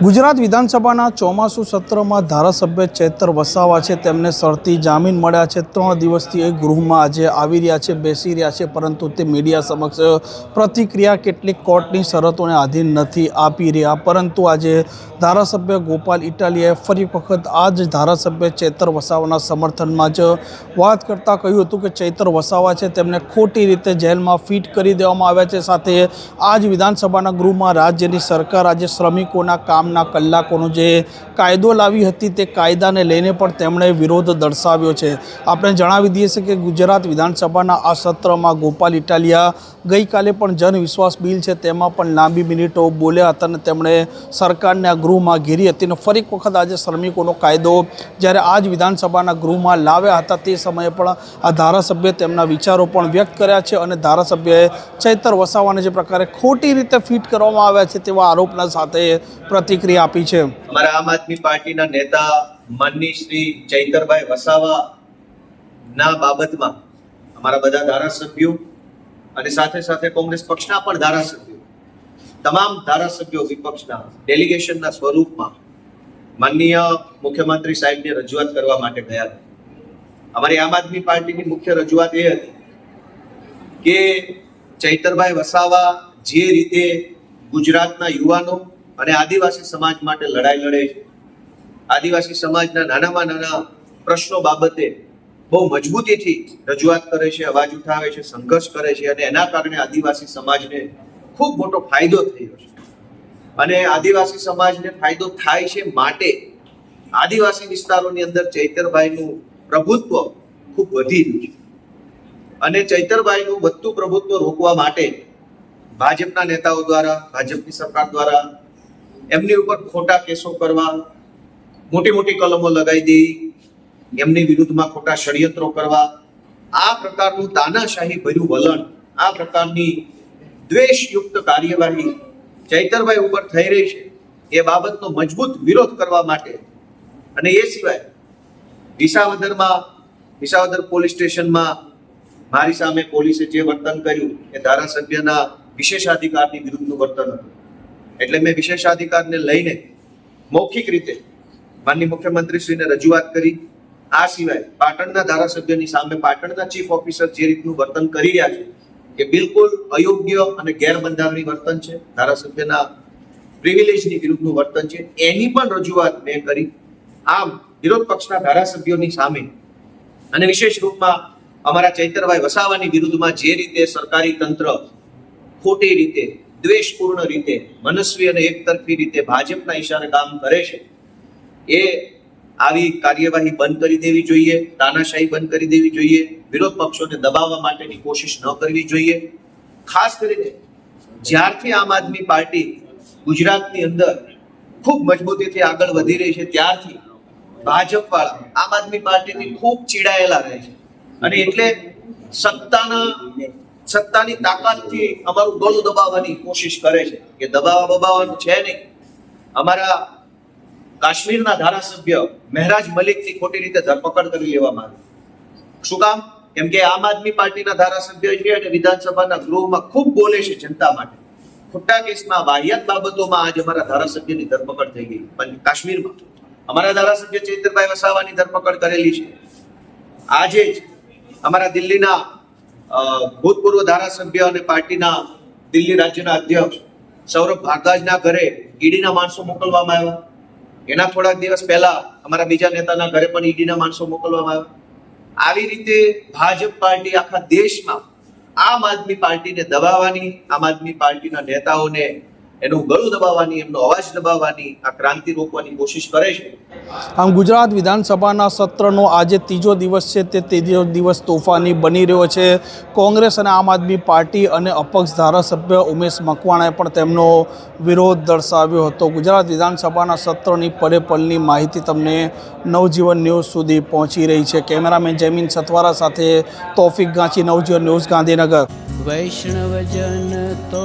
ગુજરાત વિધાનસભાના ચોમાસુ સત્રમાં ધારાસભ્ય ચેતર વસાવા છે. તેમને શરતી જામીન મળ્યા છે. ત્રણ દિવસથી એ ગૃહમાં આજે આવી રહ્યા છે, બેસી રહ્યા છે, પરંતુ તે મીડિયા સમક્ષ પ્રતિક્રિયા કેટલીક કોર્ટની શરતોને આધીન નથી આપી રહ્યા. પરંતુ આજે ધારાસભ્ય ગોપાલ ઇટાલિયાએ ફરી વખત આ જ ધારાસભ્ય ચેતર વસાવાના સમર્થનમાં જ વાત કરતાં કહ્યું હતું કે ચેતર વસાવા છે, તેમને ખોટી રીતે જેલમાં ફિટ કરી દેવામાં આવ્યા છે. સાથે આજ વિધાનસભાના ગૃહમાં રાજ્યની સરકાર આજે શ્રમિકોના કામના કલાકોનો જે કાયદો લાવી હતી તે કાયદાને લઈને પણ તેમણે વિરોધ દર્શાવ્યો છે. આપણે જણાવી દઈએ છીએ કે ગુજરાત વિધાનસભાના આ સત્રમાં ગોપાલ ઇટાલિયા ગઈકાલે પણ જનવિશ્વાસ બિલ છે તેમાં પણ લાંબી મિનિટો બોલ્યા હતા અને તેમણે સરકારને આ ગૃહમાં ઘેરી હતી અને ફરી વખત આજે શ્રમિકોનો કાયદો જ્યારે આજ વિધાનસભાના ગૃહમાં લાવ્યા હતા તે સમયે પણ આ ધારાસભ્ય તેમના વિચારો પણ વ્યક્ત કર્યા છે અને ધારાસભ્યએ ચૈતર વસાવાને જે પ્રકારે ખોટી રીતે ફિટ કરવામાં આવ્યા છે તેવા આરોપના સાથે પ્રતિક્રિયા આપી છે. અમારા આમ આદમી પાર્ટીના નેતા માનની શ્રી ચૈતરભાઈ વસાવા ના બાબતમાં અમારા બધા ધારાસભ્યો અને સાથે સાથે કોંગ્રેસ પક્ષના પણ ધારાસભ્યો, તમામ ધારાસભ્યો વિપક્ષના ડેલિગેશનના સ્વરૂપમાં માનનીય મુખ્યમંત્રી સાહેબને રજૂઆત કરવા માટે ગયા હતા. અમારી આમ આદમી પાર્ટીની મુખ્ય રજૂઆત એ હતી કે ચૈતરભાઈ વસાવા જે રીતે ગુજરાતના યુવાનો અને આદિવાસી સમાજ માટે લડાઈ લડે છે. આદિવાસી સમાજના નાનામાં નાના પ્રશ્નો બાબતે બહુ મજબૂતીથી રજૂઆત કરે છે, અવાજ ઉઠાવે છે, સંઘર્ષ કરે છે અને એના કારણે આદિવાસી સમાજને ખૂબ મોટો ફાયદો થયો છે. અને આદિવાસી સમાજને ફાયદો થાય છે માટે આદિવાસી વિસ્તારોની અંદર ચૈતરભાઈનું પ્રભુત્વ ખૂબ વધી રહ્યું છે. અને ચૈતરભાઈનું વધતું પ્રભુત્વ રોકવા માટે ભાજપના નેતાઓ દ્વારા, ભાજપની સરકાર દ્વારા એમની ઉપર ખોટા કેસો કરવા મોટી મોટી કલમો લગાવી દેવી, એમની વિરુદ્ધમાં ખોટા ષડયંત્રો કરવા. આ પ્રકારનું તાનાશાહી ભર્યું વલણ, આ પ્રકારની દ્વેષયુક્ત કાર્યવાહી ચૈતરભાઈ ઉપર થઈ રહી છે. એ બાબતનો મજબૂત વિરોધ કરવા માટે અને એ સિવાય વિસાવદરમાં, વિસાવદર પોલીસ સ્ટેશનમાં મારી સામે પોલીસે જે વર્તન કર્યું, એ ધારાસભ્યના વિશેષાધિકારની વિરુદ્ધનું વર્તન હતું. એટલે મેં વિશેષાધિકારને લઈને મૌખિક રીતે માનની મુખ્યમંત્રીશ્રીને રજૂઆત કરી. આ સિવાય પાટણના ધારાસભ્યની સામે પાટણના ચીફ ઓફિસર જે રીતનું વર્તન કરી રહ્યા છે કે બિલકુલ અયોગ્ય અને ગેરબંધારણી વર્તન છે. ધારાસભ્યના પ્રિવિલેજની વિરુદ્ધનું વર્તન છે. એની પણ રજૂઆત મેં કરી. આમ વિરોધ પક્ષના ધારાસભ્યોની સામે અને વિશેષ રૂપમાં અમારા ચૈતરભાઈ વસાવાની વિરુદ્ધમાં જે રીતે સરકારી તંત્ર ખોટી રીતે દ્વેષપૂર્ણ રીતે, મનસ્વી અને એકતરફી રીતે ભાજપના ઈશારે કામ કરે છે. એ આવી કાર્યવાહી બંધ કરી દેવી જોઈએ, તાનાશાહી બંધ કરી દેવી જોઈએ, વિરોધ પક્ષોને દબાવવા માટેની કોશિશ ન કરવી જોઈએ. ખાસ કરીને જ્યારથી આમ આદમી પાર્ટી ગુજરાતની અંદર ખૂબ મજબૂતીથી આગળ વધી રહી છે, ત્યારથી ભાજપ વાળા આમ આદમી પાર્ટીથી ખૂબ ચીડાયેલા રહે છે. અને એટલે સત્તાના સત્તાની તાકાતથી અમારું ગળું દબાવવાની કોશિશ કરે છે કે દબાવવા દબાવવાનું છે નહીં. અમારા કાશ્મીરના ધારાસભ્ય મહેરાજ મલિકની ખોટી રીતે ધરપકડ કરી લેવામાં આવી. શું કામ? કેમ કે આમ આદમી પાર્ટીના ધારાસભ્ય છે અને વિધાનસભાના ગૃહમાં ખૂબ બોલે છે જનતા માટે. ખોટા કેસમાં વાહિયાત બાબતોમાં આજ અમારા ધારાસભ્યની ધરપકડ થઈ ગઈ, પણ કાશ્મીરમાં. અમારા ધારાસભ્ય ચૈતરભાઈ વસાવાની ધરપકડ કરેલી છે. આજે જ અમારા દિલ્હીના ભૂતપૂર્વ ધારાસભ્ય અને પાર્ટીના દિલ્હી રાજ્યના અધ્યક્ષ સૌરભ ભારદ્વાજના ઘરે ઈડીના માણસો મોકલવામાં આવ્યા. એના થોડાક દિવસ પહેલા અમારા બીજા નેતાના ઘરે પણ ઈડીના માણસો મોકલવામાં આવ્યા. આવી રીતે ભાજપ પાર્ટી આખા દેશમાં આમ આદમી પાર્ટીને દબાવવાની, આમ આદમી પાર્ટીના નેતાઓને એનું ગળું દબાવવાની એમનો અવાજ દબાવવાની આ ક્રાંતિ રોકવાની કોશિશ કરે છે. આમ ગુજરાત વિધાનસભાના સત્રનો આજે ત્રીજો દિવસ છે તે ત્રીજો દિવસ તોફાની બની રહ્યો છે. કોંગ્રેસ અને આમ આદમી પાર્ટી અને અપક્ષ ધારાસભ્ય ઉમેશ મકવાણાએ પણ તેમનો વિરોધ દર્શાવ્યો હતો. ગુજરાત વિધાનસભાના સત્રની પરે પલની માહિતી તમને નવજીવન ન્યૂઝ સુધી પહોંચી રહી છે. કેમેરામેન જમીન સતવારા સાથે તોફિક ગાંચી નવજીવન ન્યૂઝ ગાંધીનગર. વૈષ્ણવજન તો